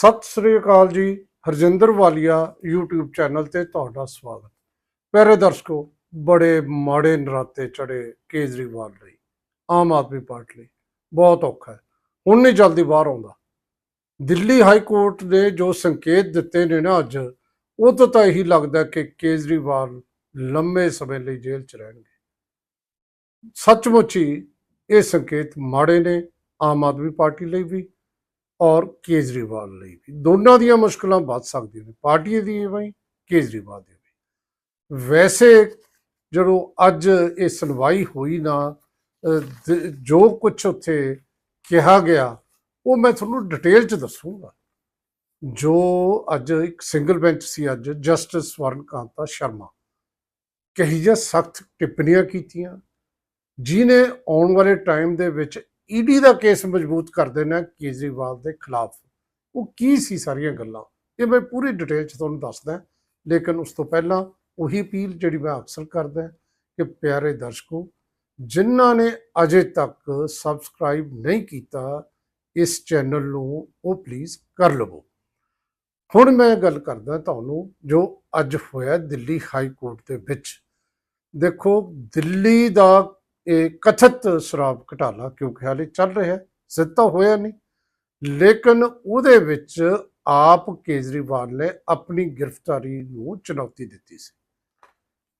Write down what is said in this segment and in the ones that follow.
ਸਤਿ ਸ੍ਰੀ ਅਕਾਲ ਜੀ, ਹਰਜਿੰਦਰ ਵਾਲੀਆ YouTube channel ਤੇ ਤੁਹਾਡਾ ਸਵਾਗਤ। ਪਿਆਰੇ ਦਰਸ਼ਕੋ, ਬੜੇ ਮਾੜੇ ਨਰਾਤੇ ਚੜੇ ਕੇਜਰੀਵਾਲ ਲਈ, ਆਮ ਆਦਮੀ ਪਾਰਟੀ ਲਈ। ਬਹੁਤ ਔਖਾ ਹੈ। ਹੁਣ ਨਹੀਂ ਜਲਦੀ ਬਾਹਰ ਆਉਂਦਾ। ਦਿੱਲੀ ਹਾਈ ਕੋਰਟ ਨੇ ਜੋ ਸੰਕੇਤ ਦਿੱਤੇ ਨੇ ਨਾ ਅੱਜ, ਉਹ ਤੋਂ ਤਾਂ ਇਹੀ ਲੱਗਦਾ ਕਿ ਕੇਜਰੀਵਾਲ ਲੰਮੇ ਸਮੇਂ ਲਈ ਜੇਲ੍ਹ 'ਚ ਰਹਿਣਗੇ। ਸੱਚਮੁੱਚ ਹੀ ਇਹ ਸੰਕੇਤ ਮਾੜੇ ਨੇ, ਆਮ ਆਦਮੀ ਪਾਰਟੀ ਲਈ ਵੀ। ਔਰ ਕੇਜਰੀਵਾਲ ਲਈ ਵੀ। ਦੋਨਾਂ ਦੀਆਂ ਮੁਸ਼ਕਲਾਂ ਵੱਧ ਸਕਦੀਆਂ ਨੇ। ਪਾਰਟੀ ਦੀ ਵੀ ਕੇਜਰੀਵਾਲ ਦੀ ਵੀ। ਵੈਸੇ ਜਦੋਂ ਅੱਜ ਇਹ ਸੁਣਵਾਈ ਹੋਈ ਨਾ ਜੋ ਕੁਝ ਉੱਥੇ ਕਿਹਾ ਗਿਆ, ਉਹ ਮੈਂ ਤੁਹਾਨੂੰ ਡਿਟੇਲ ਚ ਦੱਸੂਗਾ। ਜੋ ਅੱਜ ਇੱਕ ਸਿੰਗਲ ਬੈਂਚ ਸੀ ਅੱਜ, ਜਸਟਿਸ ਸਵਰਨ ਕਾਂਤਾ ਸ਼ਰਮਾ। ਕਹੀ ਜਿਹਾ ਸਖਤ ਟਿੱਪਣੀਆਂ ਕੀਤੀਆਂ। ਜਿਨੇ ਆਉਣ ਵਾਲੇ ਟਾਈਮ ਦੇ ਵਿੱਚ ਈਡੀ ਦਾ ਕੇਸ ਮਜ਼ਬੂਤ ਕਰ ਦੇਣਾ ਕੇਜਰੀਵਾਲ ਦੇ ਖਿਲਾਫ। ਉਹ ਕੀ ਸੀ ਸਾਰੀਆਂ ਗੱਲਾਂ? ਇਹ ਮੈਂ ਪੂਰੀ ਡਿਟੇਲ ਚ ਤੁਹਾਨੂੰ ਦੱਸਦਾ ਲੇਕਿਨ ਉਸ ਤੋਂ ਪਹਿਲਾਂ ਉਹੀ ਅਪੀਲ ਜਿਹੜੀ ਮੈਂ ਅਕਸਰ ਕਰਦਾ ਕਿ ਪਿਆਰੇ ਦਰਸ਼ਕੋ, ਜਿਨ੍ਹਾਂ ਨੇ ਅਜੇ ਤੱਕ ਸਬਸਕ੍ਰਾਈਬ ਨਹੀਂ ਕੀਤਾ, ਇਸ ਚੈਨਲ ਨੂੰ ਉਹ ਪਲੀਜ਼ ਕਰ ਲਵੋ। ਹੁਣ ਮੈਂ ਗੱਲ ਕਰਦਾ ਤੁਹਾਨੂੰ ਜੋ ਅੱਜ ਹੋਇਆ ਦਿੱਲੀ ਹਾਈ ਕੋਰਟ ਦੇ ਵਿੱਚ। ਦੇਖੋ, ਦਿੱਲੀ ਦਾ ਇਹ ਕਥਿਤ ਸ਼ਰਾਬ ਘਟਾਲਾ ਕਿਉਂਕਿ ਹਾਲੇ ਚੱਲ ਰਿਹਾ ਸਿੱਧਾ ਹੋਇਆ ਨਹੀਂ। ਲੇਕਿਨ ਉਹਦੇ ਵਿੱਚ ਆਪ ਕੇਜਰੀਵਾਲ ਨੇ ਆਪਣੀ ਗ੍ਰਿਫਤਾਰੀ ਨੂੰ ਚੁਣੌਤੀ ਦਿੱਤੀ ਸੀ।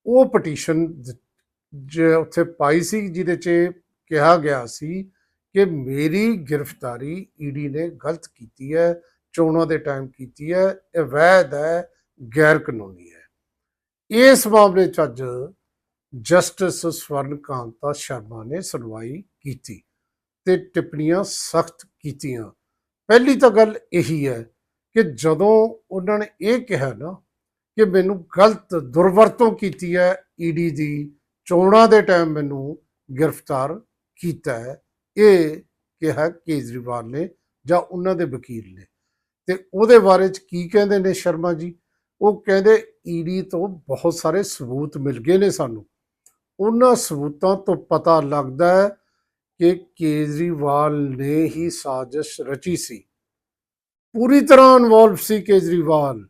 ਉਹ ਪਟੀਸ਼ਨ ਜੇ ਉੱਥੇ ਪਾਈ ਸੀ, ਜਿਹਦੇ 'ਚ ਕਿਹਾ ਗਿਆ ਸੀ ਕਿ ਮੇਰੀ ਗ੍ਰਿਫਤਾਰੀ ਈਡੀ ਨੇ ਗਲਤ ਕੀਤੀ ਹੈ, ਚੋਣਾਂ ਦੇ ਟਾਈਮ ਕੀਤੀ ਹੈ, ਇਹ ਵੈਧ ਹੈ ਗੈਰ ਕਾਨੂੰਨੀ ਹੈ। ਇਸ ਮਾਮਲੇ 'ਚ ਅੱਜ ਜਸਟਿਸ ਸਵਰਨ ਕਾਂਤਾ ਸ਼ਰਮਾ ਨੇ ਸੁਣਵਾਈ ਕੀਤੀ ਤੇ ਟਿੱਪਣੀਆਂ ਸਖਤ ਕੀਤੀਆਂ। ਪਹਿਲੀ ਤਾਂ ਗੱਲ ਇਹੀ ਹੈ ਕਿ ਜਦੋਂ ਉਹਨਾਂ ਨੇ ਇਹ ਕਿਹਾ ਨਾ ਕਿ ਮੈਨੂੰ ਗਲਤ ਦੁਰਵਰਤੋਂ ਕੀਤੀ ਹੈ ਈਡੀ ਦੀ ਚੋਣਾਂ ਦੇ ਟਾਈਮ ਮੈਨੂੰ ਗ੍ਰਿਫਤਾਰ ਕੀਤਾ ਹੈ, ਇਹ ਕਿਹਾ ਕੇਜਰੀਵਾਲ ਨੇ ਜਾਂ ਉਹਨਾਂ ਦੇ ਵਕੀਲ ਨੇ। ਤੇ ਉਹਦੇ ਬਾਰੇ ਚ ਕੀ ਕਹਿੰਦੇ ਨੇ ਸ਼ਰਮਾ ਜੀ? ਉਹ ਕਹਿੰਦੇ ਈਡੀ ਤੋਂ ਬਹੁਤ ਸਾਰੇ ਸਬੂਤ ਮਿਲ ਗਏ ਨੇ ਸਾਨੂੰ। ਉਹਨਾਂ ਸਬੂਤਾਂ ਤੋਂ ਪਤਾ ਲੱਗਦਾ ਹੈ ਕਿ ਕੇਜਰੀਵਾਲ ਨੇ ਹੀ ਸਾਜ਼ਿਸ਼ ਰਚੀ ਸੀ। ਪੂਰੀ ਤਰ੍ਹਾਂ ਇਨਵੋਲਵ ਸੀ ਕੇਜਰੀਵਾਲ।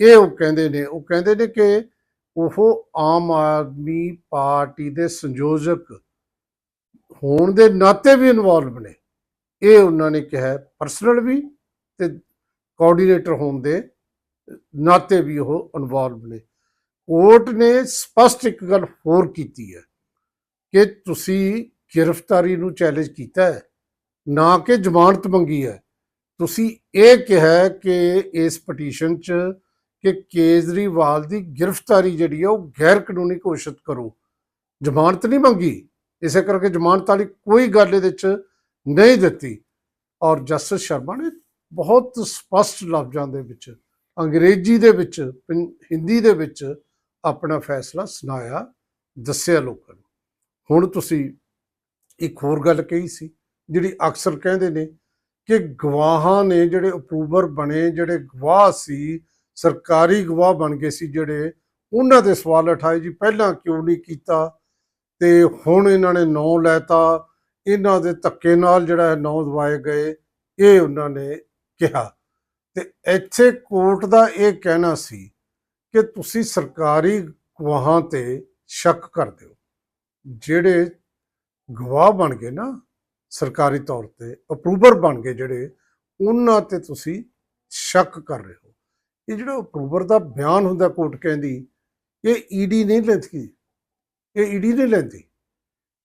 ਇਹ ਉਹ ਕਹਿੰਦੇ ਨੇ, ਉਹ ਕਹਿੰਦੇ ਨੇ ਕਿ ਉਹ ਆਮ ਆਦਮੀ ਪਾਰਟੀ ਦੇ ਸੰਯੋਜਕ ਹੋਣ ਦੇ ਨਾਤੇ ਵੀ ਇਨਵੋਲਵ ਨੇ। ਇਹ ਉਹਨਾਂ ਨੇ ਕਿਹਾ ਪਰਸਨਲ ਵੀ ਤੇ ਕੋਆਰਡੀਨੇਟਰ ਹੋਣ ਦੇ ਨਾਤੇ ਵੀ ਉਹ ਇਨਵੋਲਵ ਨੇ। ਕੋਰਟ ਨੇ ਸਪਸ਼ਟ ਇੱਕ ਗੱਲ ਹੋਰ ਕੀਤੀ ਹੈ ਕਿ ਤੁਸੀਂ ਗ੍ਰਿਫਤਾਰੀ ਨੂੰ ਚੈਲੰਜ ਕੀਤਾ ਹੈ, ਨਾ ਕਿ ਜ਼ਮਾਨਤ ਮੰਗੀ ਹੈ। ਤੁਸੀਂ ਇਹ ਕਿਹਾ ਕਿ ਇਸ ਪਟੀਸ਼ਨ 'ਚ ਕਿ ਕੇਜਰੀਵਾਲ ਦੀ ਗ੍ਰਿਫਤਾਰੀ ਜਿਹੜੀ ਹੈ ਉਹ ਗੈਰ ਕਾਨੂੰਨੀ ਘੋਸ਼ਿਤ ਕਰੋ। ਜ਼ਮਾਨਤ ਨਹੀਂ ਮੰਗੀ। ਇਸੇ ਕਰਕੇ ਜ਼ਮਾਨਤ ਵਾਲੀ ਕੋਈ ਗੱਲ ਇਹਦੇ 'ਚ ਨਹੀਂ ਦਿੱਤੀ। ਔਰ ਜਸਟਿਸ ਸ਼ਰਮਾ ਨੇ ਬਹੁਤ ਸਪਸ਼ਟ ਲਫ਼ਜ਼ਾਂ ਦੇ ਵਿੱਚ, ਅੰਗਰੇਜ਼ੀ ਦੇ ਵਿੱਚ, ਪੰ- ਹਿੰਦੀ ਦੇ ਵਿੱਚ ਆਪਣਾ ਫੈਸਲਾ ਸੁਣਾਇਆ, ਦੱਸਿਆ ਲੋਕਾਂ ਨੂੰ। ਹੁਣ ਤੁਸੀਂ ਇੱਕ ਹੋਰ ਗੱਲ ਕਹੀ ਸੀ, ਜਿਹੜੀ ਅਕਸਰ ਕਹਿੰਦੇ ਨੇ ਕਿ ਗਵਾਹਾਂ ਨੇ ਜਿਹੜੇ ਅਪਰੂਵਰ ਬਣੇ, ਜਿਹੜੇ ਗਵਾਹ ਸੀ, ਸਰਕਾਰੀ ਗਵਾਹ ਬਣ ਗਏ ਸੀ ਜਿਹੜੇ, ਉਹਨਾਂ ਦੇ ਸਵਾਲ ਉਠਾਏ ਜੀ, ਪਹਿਲਾਂ ਕਿਉਂ ਨਹੀਂ ਕੀਤਾ? ਤੇ ਹੁਣ ਇਹਨਾਂ ਨੇ ਨਾਂ ਲੈਤਾ, ਇਹਨਾਂ ਦੇ ਧੱਕੇ ਨਾਲ ਜਿਹੜਾ ਨੌ ਦਵਾਏ ਗਏ, ਇਹ ਉਹਨਾਂ ਨੇ ਕਿਹਾ। ਤੇ ਇੱਥੇ ਕੋਰਟ ਦਾ ਇਹ ਕਹਿਣਾ ਸੀ ਕਿ ਤੁਸੀਂ ਸਰਕਾਰੀ ਗਵਾਹਾਂ ਤੇ ਸ਼ੱਕ ਕਰਦੇ ਹੋ। ਜਿਹੜੇ ਗਵਾਹ ਬਣ ਗਏ ਨਾ, ਸਰਕਾਰੀ ਤੌਰ ਤੇ ਅਪਰੂਵਰ ਬਣ ਗਏ ਜਿਹੜੇ, ਉਹਨਾਂ ਤੇ ਤੁਸੀਂ ਸ਼ੱਕ ਕਰ ਰਹੇ ਹੋ। ਇਹ ਜਿਹੜਾ ਅਪਰੂਵਰ ਦਾ ਬਿਆਨ ਹੁੰਦਾ ਕੋਰਟ ਕਹਿੰਦੀ, ਇਹ ਈਡੀ ਨਹੀਂ ਲੈਂਦੀ। ਇਹ ਈਡੀ ਨਹੀਂ ਲੈਂਦੀ।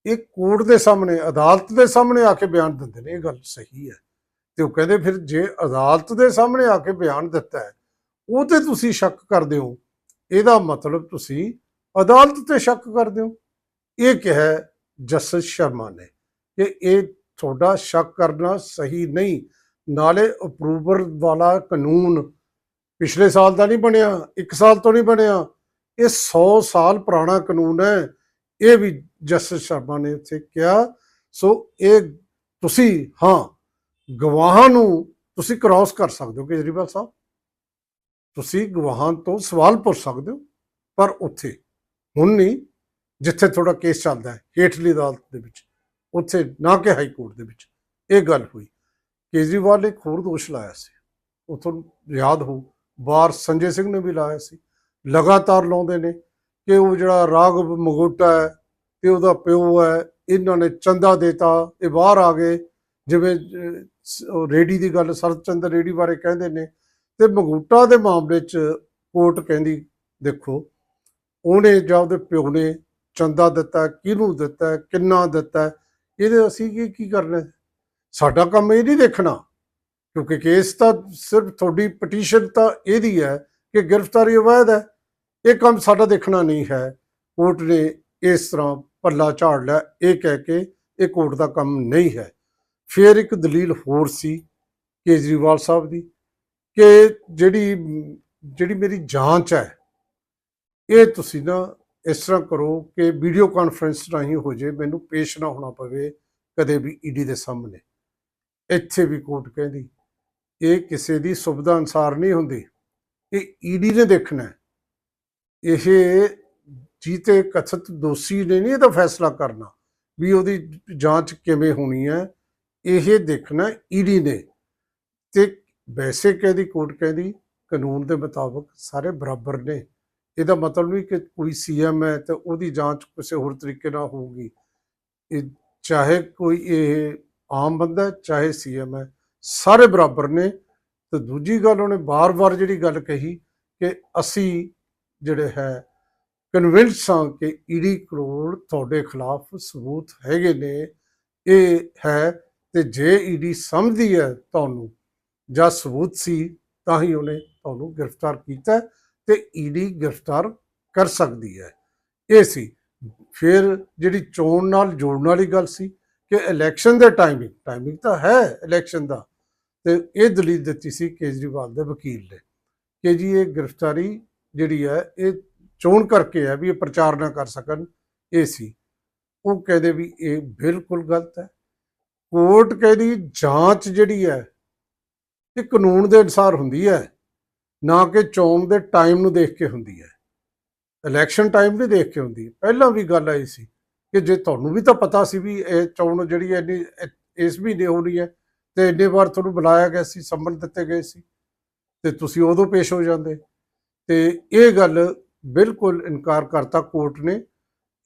ਇਹ ਕੋਰਟ ਦੇ ਸਾਹਮਣੇ, ਅਦਾਲਤ ਦੇ ਸਾਹਮਣੇ ਆ ਕੇ ਬਿਆਨ ਦਿੰਦੇ ਨੇ, ਇਹ ਗੱਲ ਸਹੀ ਹੈ। ਤੇ ਉਹ ਕਹਿੰਦੇ ਫਿਰ ਜੇ ਅਦਾਲਤ ਦੇ ਸਾਹਮਣੇ ਆ ਕੇ ਬਿਆਨ ਦਿੱਤਾ ਹੈ ਉਹ ਤੇ ਤੁਸੀਂ ਸ਼ੱਕ ਕਰਦੇ ਹੋ। ਇਹਦਾ ਮਤਲਬ ਤੁਸੀਂ ਅਦਾਲਤ ਤੇ ਸ਼ੱਕ ਕਰਦੇ ਹੋ। ਇਹ ਕਿਹਾ ਜਸਟਿਸ ਸ਼ਰਮਾ ਨੇ ਕਿ ਇਹ ਤੁਹਾਡਾ ਸ਼ੱਕ ਕਰਨਾ ਸਹੀ ਨਹੀਂ, ਨਾਲੇ ਅਪਰੂਵਰ ਵਾਲਾ ਕਾਨੂੰਨ ਪਿਛਲੇ ਸਾਲ ਦਾ ਨਹੀਂ ਬਣਿਆ 1 ਸਾਲ ਤੋਂ ਨਹੀਂ ਬਣਿਆ। ਇਹ 100 ਸਾਲ ਪੁਰਾਣਾ ਕਾਨੂੰਨ ਹੈ। ਇਹ ਵੀ ਜਸਟਿਸ ਸ਼ਰਮਾ ਨੇ ਉੱਥੇ ਕਿਹਾ। ਸੋ ਇਹ ਤੁਸੀਂ, ਹਾਂ, ਗਵਾਹਾਂ ਨੂੰ ਤੁਸੀਂ ਕ੍ਰਾਸ ਕਰ ਸਕਦੇ ਹੋ, ਕੇਜਰੀਵਾਲ ਸਾਹਿਬ। ਤੁਸੀਂ ਗਵਾਹਾਂ ਤੋਂ ਸਵਾਲ ਪੁੱਛ ਸਕਦੇ ਹੋ ਪਰ ਉੱਥੇ ਹੁਣ ਨਹੀਂ ਜਿੱਥੇ ਤੁਹਾਡਾ ਕੇਸ ਚੱਲਦਾ ਹੈ ਹੇਠਲੀ ਅਦਾਲਤ ਦੇ ਵਿੱਚ ਉੱਥੇ ਨਾ ਕਿ ਹਾਈ ਕੋਰਟ ਦੇ ਵਿੱਚ ਇਹ ਗੱਲ ਹੋਈ। ਕੇਜਰੀਵਾਲ ਨੇ ਇੱਕ ਹੋਰ ਦੋਸ਼ ਲਾਇਆ ਸੀ ਉਹ ਤੁਹਾਨੂੰ ਯਾਦ ਹੋ ਬਾਹਰ ਸੰਜੇ ਸਿੰਘ ਨੇ ਵੀ ਲਾਇਆ ਸੀ ਲਗਾਤਾਰ ਲਾਉਂਦੇ ਨੇ ਕਿ ਉਹ ਜਿਹੜਾ ਰਾਘਵ ਮਗੋਟਾ ਹੈ ਤੇ ਉਹਦਾ ਪਿਓ ਹੈ ਇਹਨਾਂ ਨੇ ਚੰਦਾ ਦੇਤਾ ਇਹ ਬਾਹਰ ਆ ਗਏ ਜਿਵੇਂ ਅਹ, ਰੇਡੀ ਦੀ ਗੱਲ ਸਰਤ ਚੰਦਰ ਰੇਡੀ ਬਾਰੇ ਕਹਿੰਦੇ ਨੇ ਤੇ ਮਗੂਟਾ ਦੇ ਮਾਮਲੇ 'ਚ ਕੋਰਟ ਕਹਿੰਦੀ, ਦੇਖੋ, ਉਹਨੇ ਜਾਂ ਉਹਦੇ ਪਿਓ ਨੇ ਚੰਦਾ ਦਿੱਤਾ, ਕਿਹਨੂੰ ਦਿੱਤਾ, ਕਿੰਨਾ ਦਿੱਤਾ, ਇਹਦੇ ਅਸੀਂ ਕੀ ਕੀ ਕਰਨਾ? ਸਾਡਾ ਕੰਮ ਇਹ ਨਹੀਂ ਦੇਖਣਾ, ਕਿਉਂਕਿ ਕੇਸ ਤਾਂ ਸਿਰਫ ਤੁਹਾਡੀ ਪਟੀਸ਼ਨ ਤਾਂ ਇਹਦੀ ਹੈ ਕਿ ਗ੍ਰਿਫਤਾਰੀ ਅਵੈਧ ਹੈ। ਇਹ ਕੰਮ ਸਾਡਾ ਦੇਖਣਾ ਨਹੀਂ ਹੈ। ਕੋਰਟ ਨੇ ਇਸ ਤਰ੍ਹਾਂ ਪੱਲਾ ਝਾੜ ਲਿਆ। ਇਹ ਕਹਿ ਕੇ ਇਹ ਕੋਰਟ ਦਾ ਕੰਮ ਨਹੀਂ ਹੈ। ਫਿਰ ਇੱਕ ਦਲੀਲ ਹੋਰ ਸੀ ਕੇਜਰੀਵਾਲ ਸਾਹਿਬ ਦੀ। ਕਿ ਜਿਹੜੀ ਜਿਹੜੀ ਮੇਰੀ ਜਾਂਚ ਹੈ, ਇਹ ਤੁਸੀਂ ਨਾ ਇਸ ਤਰ੍ਹਾਂ ਕਰੋ ਕਿ ਵੀਡੀਓ ਕਾਨਫਰੰਸ ਰਾਹੀਂ ਹੋ ਜੇ ਮੈਨੂੰ ਪੇਸ਼ ਨਾ ਹੋਣਾ ਪਵੇ ਕਦੇ ਵੀ ਈਡੀ ਦੇ ਸਾਹਮਣੇ। ਇੱਥੇ ਵੀ ਕੋਰਟ ਕਹਿੰਦੀ, ਇਹ ਕਿਸੇ ਦੀ ਸੁਵਿਧਾ ਅਨਸਾਰ ਨਹੀਂ ਹੁੰਦੀ। ਇਹ ਈਡੀ ਨੇ ਦੇਖਣਾ ਇਹ ਜੀਤੇ ਕਥਿਤ ਦੋਸ਼ੀ ਨੇ ਨਹੀਂ ਇਹਦਾ ਫੈਸਲਾ ਕਰਨਾ ਵੀ ਉਹਦੀ ਜਾਂਚ ਕਿਵੇਂ ਹੋਣੀ ਹੈ। ਇਹ ਦੇਖਣਾ ਈਡੀ ਨੇ। ਤੇ ਵੈਸੇ ਕਹਿੰਦੀ ਕੋਰਟ ਕਹਿੰਦੀ ਕਾਨੂੰਨ ਦੇ ਮੁਤਾਬਕ ਸਾਰੇ ਬਰਾਬਰ ਨੇ। ਇਹਦਾ ਮਤਲਬ ਨਹੀਂ ਕਿ ਕੋਈ ਸੀਐਮ ਹੈ ਤੇ ਉਹਦੀ ਜਾਂਚ ਕਿਸੇ ਹੋਰ ਤਰੀਕੇ ਨਾਲ ਹੋਊਗੀ। ਇਹ ਚਾਹੇ ਕੋਈ ਇਹ ਆਮ ਬੰਦਾ ਹੈ, ਚਾਹੇ ਸੀਐਮ ਹੈ ਸਾਰੇ ਬਰਾਬਰ ਨੇ। ਤੇ ਦੂਜੀ ਗੱਲ ਉਹਨੇ ਬਾਰ-ਬਾਰ ਜਿਹੜੀ ਗੱਲ ਕਹੀ ਕਿ ਅਸੀਂ ਜਿਹੜੇ ਹੈ ਕਨਵਿੰਸ ਹਾਂ ਕਿ ਈਡੀ ਕਰੋੜ ਤੁਹਾਡੇ ਖਿਲਾਫ ਸਬੂਤ ਹੈਗੇ ਨੇ ਇਹ ਹੈ ਤੇ ਜੇ ਈਡੀ ਸਮਝਦੀ ਹੈ ਤੁਹਾਨੂੰ ਜਾਂ ਸਬੂਤ ਸੀ, ਤਾਂ ਹੀ ਉਹਨੇ ਤੁਹਾਨੂੰ ਗ੍ਰਿਫਤਾਰ ਕੀਤਾ ਹੈ ਤੇ ਈਡੀ ਗ੍ਰਿਫਤਾਰ ਕਰ ਸਕਦੀ ਹੈ। ਇਹ ਸੀ। ਫਿਰ ਜਿਹੜੀ ਚੋਣ ਨਾਲ ਜੋੜਨ ਵਾਲੀ ਗੱਲ ਸੀ ਕਿ ਇਲੈਕਸ਼ਨ ਦੇ ਟਾਈਮਿੰਗ ਟਾਈਮਿੰਗ ਤਾਂ ਹੈ ਇਲੈਕਸ਼ਨ ਦਾ, ਤੇ ਇਹ ਦਲੀਲ ਦਿੱਤੀ ਸੀ ਕੇਜਰੀਵਾਲ ਦੇ ਵਕੀਲ ਨੇ ਕਿ ਜੀ ਇਹ ਗ੍ਰਿਫਤਾਰੀ ਜਿਹੜੀ ਹੈ, ਇਹ ਚੋਣ ਕਰਕੇ ਹੈ ਵੀ ਇਹ ਪ੍ਰਚਾਰ ਨਾ ਕਰ ਸਕਣ। ਇਹ ਸੀ। ਉਹ ਕਹਿੰਦੇ ਵੀ ਇਹ ਬਿਲਕੁਲ ਗਲਤ ਹੈ। ਕੋਰਟ ਕਹਿੰਦੀ ਜਾਂਚ ਜਿਹੜੀ ਹੈ ਇਹ ਕਾਨੂੰਨ ਦੇ ਅਨੁਸਾਰ ਹੁੰਦੀ ਹੈ, ਨਾ ਕਿ ਚੋਣ ਦੇ ਟਾਈਮ ਨੂੰ ਦੇਖ ਕੇ ਹੁੰਦੀ ਹੈ। ਇਲੈਕਸ਼ਨ ਟਾਈਮ ਨਹੀਂ ਦੇਖ ਕੇ ਹੁੰਦੀ ਪਹਿਲਾਂ ਵੀ ਗੱਲ ਆਈ ਸੀ ਕਿ ਜੇ ਤੁਹਾਨੂੰ ਵੀ ਤਾਂ ਪਤਾ ਸੀ ਵੀ ਇਹ ਚੋਣ ਜਿਹੜੀ ਹੈ ਇੰਨੀ ਇ- ਇਸ ਮਹੀਨੇ ਹੋਣੀ ਹੈ ਤੇ ਇੰਨੇ ਵਾਰ ਤੁਹਾਨੂੰ ਬੁਲਾਇਆ ਗਿਆ ਸੀ ਸੰਮਨ ਦਿੱਤੇ ਗਏ ਸੀ ਤੇ ਤੁਸੀਂ ਉਦੋਂ ਪੇਸ਼ ਹੋ ਜਾਂਦੇ। ਤੇ ਇਹ ਗੱਲ ਬਿਲਕੁਲ ਇਨਕਾਰ ਕਰਤਾ ਕੋਰਟ ਨੇ।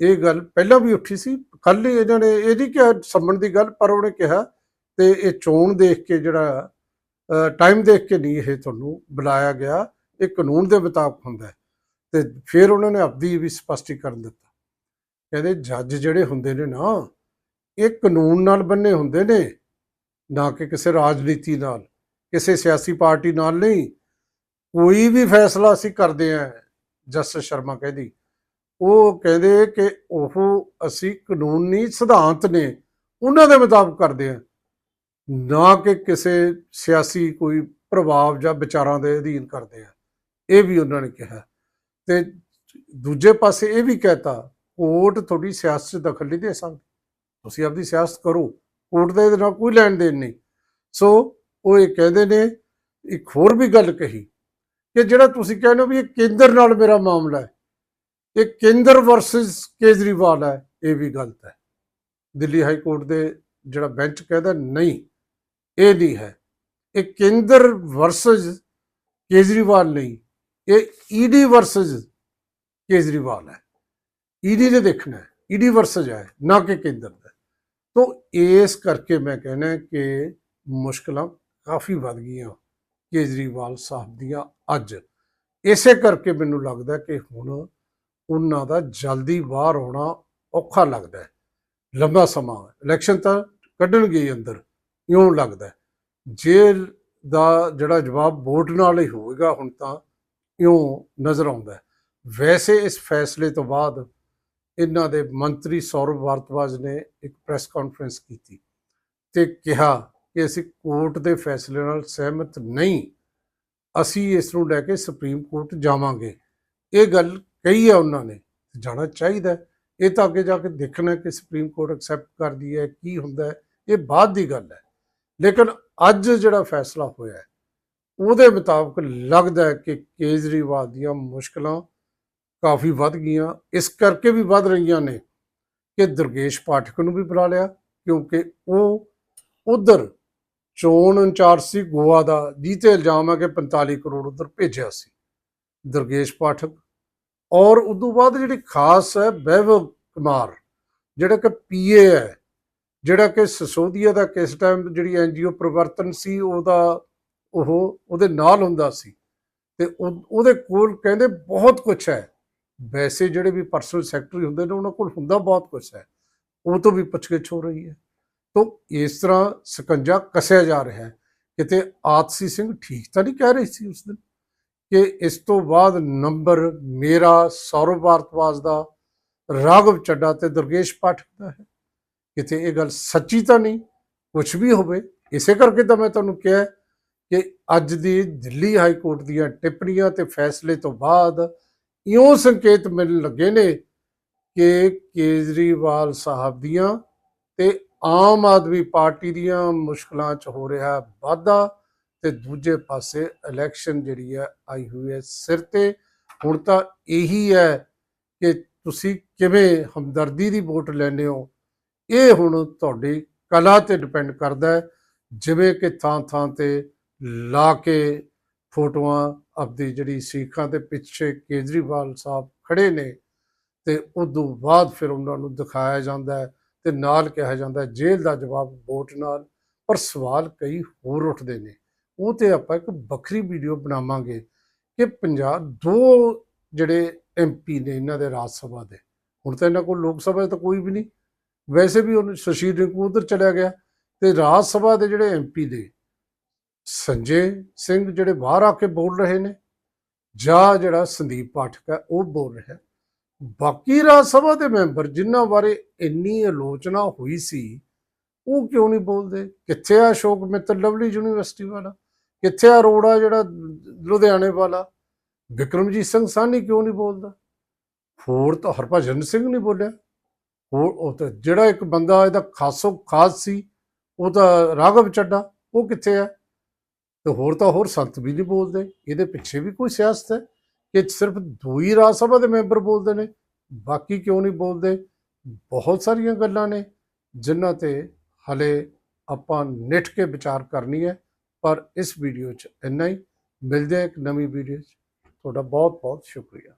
ਇਹ ਗੱਲ ਪਹਿਲਾਂ ਵੀ ਉੱਠੀ ਸੀ ਕੱਲ ਹੀ ਇਹਨਾਂ ਨੇ ਇਹ ਨਹੀਂ ਕਿਹਾ ਸੰਮਨ ਦੀ ਗੱਲ, ਪਰ ਉਹਨੇ ਕਿਹਾ ਤੇ ਇਹ ਚੋਣ ਦੇਖ ਕੇ ਜਿਹੜਾ ਟਾਈਮ ਦੇਖ ਕੇ ਨਹੀਂ ਇਹ ਤੁਹਾਨੂੰ ਬੁਲਾਇਆ ਗਿਆ। ਇਹ ਕਾਨੂੰਨ ਦੇ ਮੁਤਾਬਕ ਹੁੰਦਾ ਹੈ ਤੇ ਫਿਰ ਉਹਨਾਂ ਨੇ ਆਪਦੀ ਵੀ ਸਪਸ਼ਟੀਕਰਨ ਦਿੱਤਾ। ਕਹਿੰਦੇ ਜੱਜ ਜਿਹੜੇ ਹੁੰਦੇ ਨੇ ਨਾ, ਇਹ ਕਾਨੂੰਨ ਨਾਲ ਬੰਨੇ ਹੁੰਦੇ ਨੇ, ਨਾ ਕਿ ਕਿਸੇ ਰਾਜਨੀਤੀ ਨਾਲ, ਕਿਸੇ ਸਿਆਸੀ ਪਾਰਟੀ ਨਾਲ ਨਹੀਂ। ਕੋਈ ਵੀ ਫੈਸਲਾ ਅਸੀਂ ਕਰਦੇ ਆ ਜਸਟਿਸ ਸ਼ਰਮਾ ਕਹਿੰਦੀ। ਉਹ ਕਹਿੰਦੇ ਕਿ ਉਹ ਅਸੀਂ ਕਾਨੂੰਨੀ ਸਿਧਾਂਤ ਨੇ, ਉਹਨਾਂ ਦੇ ਮੁਤਾਬਕ ਕਰਦੇ ਆ ਨਾ ਕਿ ਕਿਸੇ ਸਿਆਸੀ ਕੋਈ ਪ੍ਰਭਾਵ ਜਾਂ ਵਿਚਾਰਾਂ ਦੇ ਅਧੀਨ ਕਰਦੇ ਆ। ਇਹ ਵੀ ਉਹਨਾਂ ਨੇ ਕਿਹਾ। ਤੇ ਦੂਜੇ ਪਾਸੇ ਇਹ ਵੀ ਕਹਿਤਾ, ਕੋਰਟ ਤੁਹਾਡੀ ਸਿਆਸਤ 'ਚ ਦਖਲ ਨਹੀਂ ਦੇ ਸਕਦੀ। ਤੁਸੀਂ ਆਪਦੀ ਸਿਆਸਤ ਕਰੋ। ਕੋਰਟ ਦੇ ਇਹਦੇ ਨਾਲ ਕੋਈ ਲੈਣ ਦੇਣ ਨਹੀਂ। ਸੋ ਉਹ ਇਹ ਕਹਿੰਦੇ ਨੇ, ਇੱਕ ਹੋਰ ਵੀ ਗੱਲ ਕਹੀ ਕਿ ਜਿਹੜਾ ਤੁਸੀਂ ਕਹਿੰਦੇ ਹੋ ਵੀ ਇਹ ਕੇਂਦਰ ਨਾਲ ਮੇਰਾ ਮਾਮਲਾ ਹੈ, ਇਹ ਕੇਂਦਰ ਵਰਸਸ ਕੇਜਰੀਵਾਲ ਹੈ, ਇਹ ਵੀ ਗਲਤ ਹੈ। ਦਿੱਲੀ ਹਾਈ ਕੋਰਟ ਦੇ ਜਿਹੜਾ ਬੈਂਚ ਕਹਿੰਦਾ, ਨਹੀਂ ਇਹ ਨਹੀਂ ਹੈ। ਇਹ ਕੇਂਦਰ ਵਰਸਸ ਕੇਜਰੀਵਾਲ ਨਹੀਂ, ਇਹ ਈਡੀ ਵਰਸਸ ਕੇਜਰੀਵਾਲ ਹੈ। ਈਡੀ ਨੇ ਦੇਖਣਾ ਹੈ ਈਡੀ ਵਰਸਸ ਹੈ, ਨਾ ਕਿ ਕੇਂਦਰ ਦਾ। ਤੋਂ ਇਸ ਕਰਕੇ ਮੈਂ ਕਹਿੰਦਾ ਕਿ ਮੁਸ਼ਕਲਾਂ ਕਾਫੀ ਵੱਧ ਗਈਆਂ ਕੇਜਰੀਵਾਲ ਸਾਹਿਬ ਦੀਆਂ ਅੱਜ। ਇਸੇ ਕਰਕੇ ਮੈਨੂੰ ਲੱਗਦਾ ਕਿ ਹੁਣ ਉਹਨਾਂ ਦਾ ਜਲਦੀ ਬਾਹਰ ਆਉਣਾ ਔਖਾ ਲੱਗਦਾ ਲੰਬਾ ਸਮਾਂ ਇਲੈਕਸ਼ਨ ਤਾਂ ਕੱਢਣਗੇ ਅੰਦਰ। ਇਉਂ ਲੱਗਦਾ ਹੈ। ਜੇਲ੍ਹ ਦਾ ਜਿਹੜਾ ਜਵਾਬ ਵੋਟ ਨਾਲ ਹੀ ਹੋਵੇਗਾ ਹੁਣ ਤਾਂ ਇਉਂ ਨਜ਼ਰ ਆਉਂਦਾ ਵੈਸੇ ਇਸ ਫੈਸਲੇ ਤੋਂ ਬਾਅਦ ਇਹਨਾਂ ਦੇ ਮੰਤਰੀ ਸੌਰਵ ਭਾਰਤਵਾਜ ਨੇ ਇੱਕ ਪ੍ਰੈਸ ਕਾਨਫਰੰਸ ਕੀਤੀ ਤੇ ਕਿਹਾ ਕਿ ਅਸੀਂ ਕੋਰਟ ਦੇ ਫੈਸਲੇ ਨਾਲ ਸਹਿਮਤ ਨਹੀਂ। ਅਸੀਂ ਇਸ ਨੂੰ ਲੈ ਕੇ ਸੁਪਰੀਮ ਕੋਰਟ ਜਾਵਾਂਗੇ। ਇਹ ਗੱਲ ਕਹੀ ਹੈ ਉਹਨਾਂ ਨੇ ਜਾਣਾ ਚਾਹੀਦਾ ਇਹ ਤਾਂ ਅੱਗੇ ਜਾ ਕੇ ਦੇਖਣਾ ਕਿ ਸੁਪਰੀਮ ਕੋਰਟ ਐਕਸੈਪਟ ਕਰਦੀ ਹੈ, ਕੀ ਹੁੰਦਾ ਇਹ ਬਾਅਦ ਦੀ ਗੱਲ ਹੈ। ਲੇਕਿਨ ਅੱਜ ਜਿਹੜਾ ਫੈਸਲਾ ਹੋਇਆ ਉਹਦੇ ਮੁਤਾਬਕ ਲੱਗਦਾ ਹੈ ਕਿ ਕੇਜਰੀਵਾਲ ਦੀਆਂ ਮੁਸ਼ਕਲਾਂ ਕਾਫੀ ਵੱਧ ਗਈਆਂ। ਇਸ ਕਰਕੇ ਵੀ ਵੱਧ ਰਹੀਆਂ ਨੇ ਕਿ ਦੁਰਗੇਸ਼ ਪਾਠਕ ਨੂੰ ਵੀ ਬੁਲਾ ਲਿਆ, ਕਿਉਂਕਿ ਉਹ ਉਧਰ ਚੋਣ ਇੰਚਾਰਜ ਸੀ, ਗੋਆ ਦਾ ਜਿਹਤੇ ਇਲਜ਼ਾਮ ਹੈ ਕਿ 45 ਕਰੋੜ ਉਧਰ ਭੇਜਿਆ ਸੀ ਦੁਰਗੇਸ਼ ਪਾਠਕ। ਔਰ ਉਦੋਂ ਬਾਅਦ ਜਿਹੜੀ ਖਾਸ ਹੈ ਵੈਭਵ ਕੁਮਾਰ, ਜਿਹੜਾ ਕਿ ਪੀਏ ਹੈ ਜਿਹੜਾ ਕਿ ਸਸੋਦੀਆ ਦਾ ਕਿਸ ਟਾਈਮ ਜਿਹੜੀ ਐਨਜੀਓ ਪਰਿਵਰਤਨ ਸੀ, ਉਹਦਾ ਉਹ, ਉਹਦੇ ਨਾਲ ਹੁੰਦਾ ਸੀ। ਤੇ ਉਹਦੇ ਕੋਲ ਕਹਿੰਦੇ ਬਹੁਤ ਕੁਝ ਹੈ। ਵੈਸੇ ਜਿਹੜੇ ਵੀ ਪਰਸਨਲ ਸੈਕਟਰੀ ਹੁੰਦੇ ਨੇ, ਉਹਨਾਂ ਕੋਲ ਹੁੰਦਾ ਬਹੁਤ ਕੁਝ ਹੈ। ਉਹ ਤੋਂ ਵੀ ਪੁੱਛਗਿੱਛ ਹੋ ਰਹੀ ਹੈ। ਤੋਂ ਇਸ ਤਰ੍ਹਾਂ ਸਕੰਜਾ ਕੱਸਿਆ ਜਾ ਰਿਹਾ ਹੈ। ਕਿਤੇ ਆਤਸੀ ਸਿੰਘ ਠੀਕ ਤਾਂ ਨਹੀਂ ਕਹਿ ਰਹੀ ਸੀ ਉਸ ਦਿਨ ਕਿ ਇਸ ਤੋਂ ਬਾਅਦ ਨੰਬਰ ਮੇਰਾ ਸੌਰਵ ਭਾਰਤਵਾਜ ਦਾ ਰਾਘਵ ਚੱਡਾ ਤੇ ਦੁਰਗੇਸ਼ ਪਾਠਕ ਦਾ ਹੈ। ਕਿਤੇ ਇਹ ਗੱਲ ਸੱਚੀ ਤਾਂ ਨਹੀਂ ਕੁਝ ਵੀ ਹੋਵੇ, ਇਸੇ ਕਰਕੇ ਤਾਂ ਮੈਂ ਤੁਹਾਨੂੰ ਕਿਹਾ ਕਿ ਅੱਜ ਦੀ ਦਿੱਲੀ ਹਾਈ ਕੋਰਟ ਦੀਆਂ ਟਿੱਪਣੀਆਂ ਤੇ ਫੈਸਲੇ ਤੋਂ ਬਾਅਦ ਇਉਂ ਸੰਕੇਤ ਮਿਲਣ ਲੱਗੇ ਨੇ ਕਿ ਕੇਜਰੀਵਾਲ ਸਾਹਿਬ ਦੀਆਂ ਤੇ ਆਮ ਆਦਮੀ ਪਾਰਟੀ ਦੀਆਂ ਮੁਸ਼ਕਲਾਂ 'ਚ ਹੋ ਰਿਹਾ ਵਾਧਾ ਤੇ ਦੂਜੇ ਪਾਸੇ ਇਲੈਕਸ਼ਨ ਜਿਹੜੀ ਹੈ ਆਈ ਹੋਈ ਹੈ ਸਿਰ ਤੇ। ਹੁਣ ਤਾਂ ਇਹੀ ਹੈ ਕਿ ਤੁਸੀਂ ਕਿਵੇਂ ਹਮਦਰਦੀ ਦੀ ਵੋਟ ਲੈਂਦੇ ਹੋ ਇਹ ਹੁਣ ਤੁਹਾਡੀ ਕਲਾ ਤੇ ਡਿਪੈਂਡ ਕਰਦਾ ਹੈ। ਜਿਵੇਂ ਕਿ ਥਾਂ ਥਾਂ ਤੇ ਲਾ ਕੇ ਫੋਟੋਆਂ ਆਪਦੀ ਜਿਹੜੀ ਸਿੱਖਾਂ ਦੇ ਪਿੱਛੇ ਕੇਜਰੀਵਾਲ ਸਾਹਿਬ ਖੜੇ ਨੇ ਤੇ ਉਦੋਂ ਬਾਅਦ ਫਿਰ ਉਹਨਾਂ ਨੂੰ ਦਿਖਾਇਆ ਜਾਂਦਾ ਹੈ ਤੇ ਨਾਲ ਕਿਹਾ ਜਾਂਦਾ ਜੇਲ੍ਹ ਦਾ ਜਵਾਬ ਵੋਟ ਨਾਲ। ਪਰ ਸਵਾਲ ਕਈ ਹੋਰ ਉੱਠਦੇ ਨੇ। ਉਹ ਤੇ ਆਪਾਂ ਇੱਕ ਵੱਖਰੀ ਵੀਡੀਓ ਬਣਾਵਾਂਗੇ ਕਿ ਪੰਜਾਬ ਦੋ ਜਿਹੜੇ ਐਮਪੀ ਨੇ ਇਹਨਾਂ ਦੇ ਰਾਜ ਸਭਾ ਦੇ। ਹੁਣ ਤਾਂ ਇਹਨਾਂ ਕੋਲ ਲੋਕ ਸਭਾ 'ਚ ਤਾਂ ਕੋਈ ਵੀ ਨਹੀਂ। ਵੈਸੇ ਵੀ ਉਹਨੂੰ ਸ਼ਸ਼ੀ ਰਿੰਕੂ ਉਧਰ ਚਲਿਆ ਗਿਆ ਤੇ ਰਾਜ ਸਭਾ ਦੇ ਜਿਹੜੇ ਐਮਪੀ ਨੇ ਸੰਜੇ ਸਿੰਘ ਜਿਹੜੇ ਬਾਹਰ ਆ ਕੇ ਬੋਲ ਰਹੇ ਨੇ ਜਾਂ ਜਿਹੜਾ ਸੰਦੀਪ ਪਾਠਕ ਹੈ, ਉਹ ਬੋਲ ਰਿਹਾ ਬਾਕੀ ਰਾਜ ਸਭਾ ਦੇ ਮੈਂਬਰ ਜਿਨ੍ਹਾਂ ਬਾਰੇ ਇੰਨੀ ਆਲੋਚਨਾ ਹੋਈ ਸੀ, ਉਹ ਕਿਉਂ ਨਹੀਂ ਬੋਲਦੇ? ਕਿੱਥੇ ਆ ਅਸ਼ੋਕ ਮਿੱਤਰ ਲਵਲੀ ਯੂਨੀਵਰਸਿਟੀ ਵਾਲਾ? ਕਿੱਥੇ ਆ ਰੋੜਾ ਜਿਹੜਾ ਲੁਧਿਆਣੇ ਵਾਲਾ? ਵਿਕਰਮਜੀਤ ਸਿੰਘ ਸਾਹਨੀ ਕਿਉਂ ਨਹੀਂ ਬੋਲਦਾ? ਹੋਰ ਤਾਂ ਹਰਭਜਨ ਸਿੰਘ ਨਹੀਂ ਬੋਲਿਆ। ਹੋਰ ਉਹ ਤਾਂ ਜਿਹੜਾ ਇੱਕ ਬੰਦਾ ਇਹਦਾ ਖਾਸੋ ਖਾਸ ਸੀ, ਉਹ ਤਾਂ ਰਾਘਵ ਚੱਡਾ ਉਹ ਕਿੱਥੇ ਹੈ? ਤੇ ਹੋਰ ਤਾਂ ਹੋਰ ਸੰਤ ਵੀ ਨਹੀਂ ਬੋਲਦੇ, ਇਹਦੇ ਪਿੱਛੇ ਵੀ ਕੋਈ ਸਿਆਸਤ ਹੈ? ਕਿ ਸਿਰਫ ਦੋ ਹੀ ਰਾਜ ਸਭਾ ਦੇ ਮੈਂਬਰ ਬੋਲਦੇ ਨੇ, ਬਾਕੀ ਕਿਉਂ ਨਹੀਂ ਬੋਲਦੇ? ਬਹੁਤ ਸਾਰੀਆਂ ਗੱਲਾਂ ਨੇ, ਜਿਨ੍ਹਾਂ ਤੇ ਹਲੇ ਆਪਾਂ ਨਿੱਠ ਕੇ ਵਿਚਾਰ ਕਰਨੀ ਹੈ, ਪਰ ਇਸ ਵੀਡੀਓ 'ਚ ਇੰਨਾ ਹੀ। ਮਿਲਦੇ ਹਾਂ ਇੱਕ ਨਵੀਂ ਵੀਡੀਓ 'ਚ। ਤੁਹਾਡਾ ਬਹੁਤ ਬਹੁਤ ਸ਼ੁਕਰੀਆ।